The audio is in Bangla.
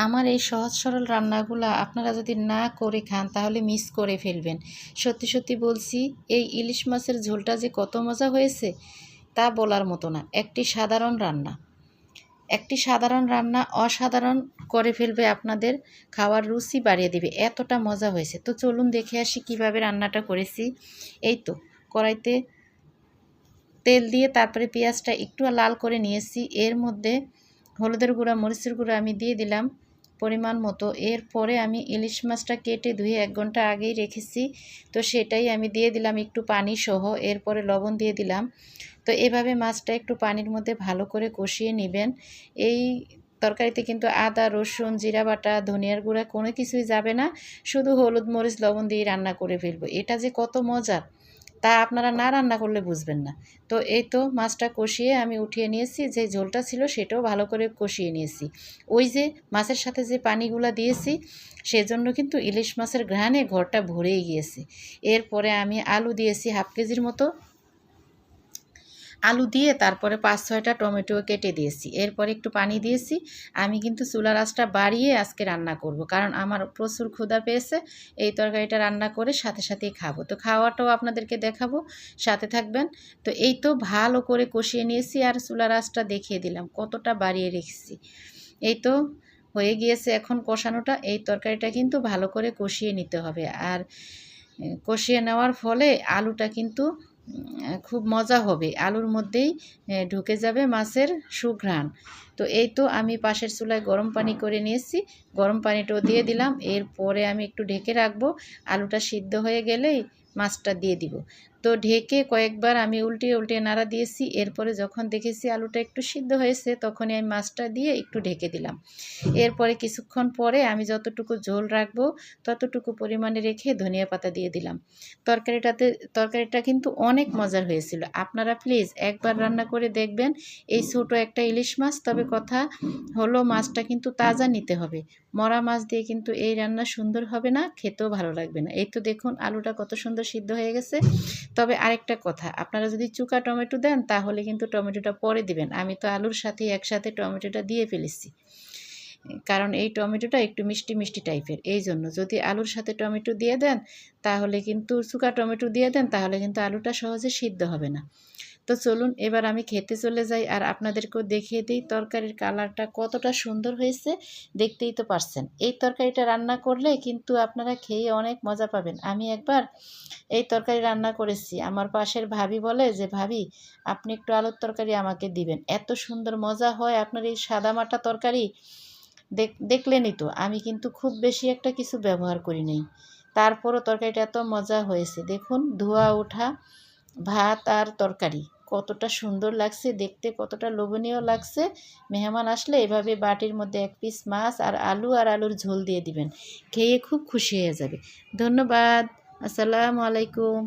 আমার এই সহজ সরল রান্নাগুলো আপনারা যদি না করে খান, তাহলে মিস করে ফেলবেন। সত্যি সত্যি বলছি, এই ইলিশ মাছের ঝোলটা যে কত মজা হয়েছে, তা বলার মতো না। একটি সাধারণ রান্না। একটি সাধারণ রান্না অসাধারণ করে ফেলবে আপনাদের, খাওয়ার রুচি বাড়িয়ে দেবে। এতটা মজা হয়েছে। তো চলুন দেখে আসি কীভাবে রান্নাটা করেছি। এই তো, কড়াইতে তেল দিয়ে তারপরে পেঁয়াজটা একটু লাল করে নিয়েছি। এর মধ্যে হলুদের গুঁড়া, মরিচের গুঁড়া আমি দিয়ে দিলাম। পরিমাণ মতো। এরপরে আমি ইলিশ মাছটা কেটে ধুয়ে এক ঘণ্টা আগেই রেখেছি। তো সেটাই আমি দিয়ে দিলাম একটু পানি সহ, এরপরে লবণ দিয়ে দিলাম। তো এভাবে মাছটা একটু পানির মধ্যে ভালো করে কষিয়ে নেবেন। এই তরকারিতে কিন্তু আদা, রসুন, জিরা বাটা, ধনিয়ার গুঁড়া কোনো কিছুই যাবে না। শুধু হলুদ, মরিচ, লবণ দিয়ে রান্না করে ফেলব। এটা যে কত মজা তা আপনারা না রান্না করলে বুঝবেন না। তো এই তো মাছটা কষিয়ে আমি উঠিয়ে নিয়েছি, যে ঝোলটা ছিল সেটাও ভালো করে কষিয়ে নিয়েছি। ওই যে মাছের সাথে যে পানিগুলা দিয়েছি, সেজন্য কিন্তু ইলিশ মাছের ঘ্রাণে ঘরটা ভরেই গিয়েছে। এরপরে আমি আলু দিয়েছি হাফ কেজির মতো। আলু দিয়ে তারপরে পাঁচ, ছয়টা টমেটো কেটে দিয়েছি। এরপরে একটু পানি দিয়েছি। আমি কিন্তু চুলা রাসটা বাড়িয়ে আজকে রান্না করব, কারণ আমার প্রচুর ক্ষুধা পেয়েছে। এই তরকারিটা রান্না করে সাথে সাথেই খাব। তো খাওয়াটাও আপনাদেরকে দেখাবো, সাথে থাকবেন। তো এই তো ভালো করে কষিয়ে নিয়েছি আর চুলা রাসটা দেখিয়ে দিলাম, কতটা বাড়িয়ে রেখেছি। এই তো হয়ে গিয়েছে এখন কষানোটা। এই তরকারিটা কিন্তু ভালো করে কষিয়ে নিতে হবে। আর কষিয়ে নেওয়ার ফলে আলুটা কিন্তু খুব মজা হবে। আলুর মধ্যেই ঢুকে যাবে মাছের সুঘ্রাণ। তো এই তো আমি পাশের চুলায় গরম পানি করে নিয়েছি। গরম পানিটাও দিয়ে দিলাম। এরপরে আমি একটু ঢেকে রাখব। আলুটা সিদ্ধ হয়ে গেলেই মাছটা দিয়ে দিব। তো ঢেকে কয়েকবার আমি উল্টিয়ে উল্টিয়ে নাড়া দিয়েছি। এরপরে যখন দেখেছি আলুটা একটু সিদ্ধ হয়েছে, তখনই আমি মাছটা দিয়ে একটু ঢেকে দিলাম। এরপরে কিছুক্ষণ পরে আমি যতটুকু ঝোল রাখব, ততটুকু পরিমাণে রেখে ধনিয়া পাতা দিয়ে দিলাম। তরকারিটাতে, তরকারিটা কিন্তু অনেক মজার হয়েছিল। আপনারা প্লিজ একবার রান্না করে দেখবেন। এই ছোটো একটা ইলিশ মাছ, তবে কথা হলো মাছটা কিন্তু তাজা নিতে হবে। মরা মাছ দিয়ে কিন্তু এই রান্না সুন্দর হবে না, খেতেও ভালো লাগবে না। এই তো দেখুন, আলুটা কত সুন্দর সিদ্ধ হয়ে গেছে। তবে আরেকটা কথা, আপনারা যদি চুকা টমেটো দেন, তাহলে কিন্তু টমেটোটা পরে দিবেন। আমি তো আলুর সাথে একসাথে টমেটোটা দিয়ে ফেলেছি। কারণ এই টমেটোটা একটু মিষ্টি মিষ্টি টাইপের। এই জন্য যদি আলুর সাথে টমেটো দিয়ে দেন, তাহলে কিন্তু চুকা টমেটো দিয়ে দেন, তাহলে কিন্তু আলুটা সহজে সিদ্ধ হবে না। তো চলুন এবার আমি খেতে চলে যাই আর আপনাদেরকেও দেখিয়ে দিই তরকারির কালারটা কতটা সুন্দর হয়েছে, দেখতেই তো পারছেন। এই তরকারিটা রান্না করলে কিন্তু আপনারা খেয়ে অনেক মজা পাবেন। আমি একবার এই তরকারি রান্না করেছি। আমার পাশের ভাবি বলে যে, ভাবি, আপনি একটু আলুর তরকারি আমাকে দিবেন। এত সুন্দর মজা হয় আপনার এই সাদা মাটা তরকারি। দেখলেনই তো, আমি কিন্তু খুব বেশি একটা কিছু ব্যবহার করি নাই। তারপরও তরকারিটা এত মজা হয়েছে। দেখুন, ধোয়া ওঠা ভাত আর তরকারি। কতটা সুন্দর লাগছে, দেখতে কতটা লোভনীয় লাগছে। মেহমান আসলে এভাবে বাটির মধ্যে এক পিস মাছ আর আলু আর আলুর ঝোল দিয়ে দিবেন। খেয়ে খুব খুশি হয়ে যাবে। ধন্যবাদ। আসসালামু আলাইকুম।